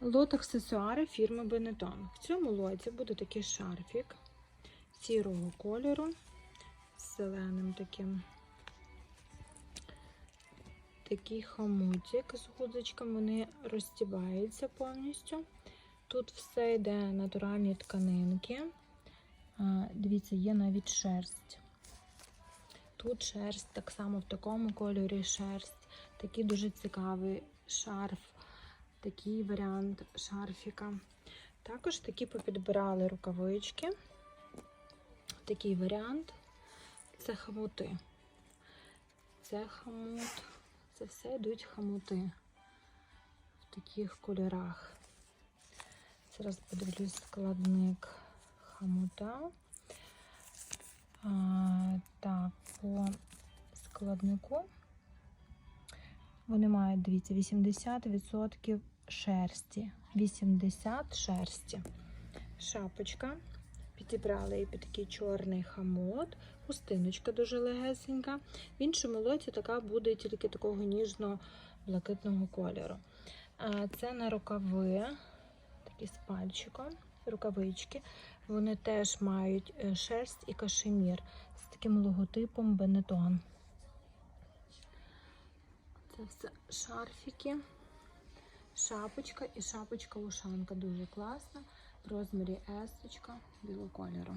Лот аксесуари фірми Benetton. В цьому лоті буде такий шарфік сірого кольору з зеленим таким. Такий хомутик з гудзичками, вони розтібаються повністю. Тут все йде натуральні тканинки. Дивіться, є навіть шерсть. Тут шерсть, так само в такому кольорі шерсть. Такий дуже цікавий шарф, такий варіант шарфіка. Також такі попідбирали рукавички. Такий варіант. Це хомути. Це хомут. Це все йдуть хомути в таких кольорах. Зараз подивлюсь складник хомута. А, так, по складнику вони мають, дивіться, 80% шерсті. 80 шерсті. Шапочка. Підібрали її під такий чорний хамот. Хустиночка дуже легесенька. В іншому лоті така буде тільки такого ніжно-блакитного кольору. Це на рукави, такі з пальчиком, рукавички. Вони теж мають е, шерсть і кашемір з таким логотипом Benetton. Це все шарфіки, шапочка і шапочка-ушанка дуже класна. В розмірі S білого кольору.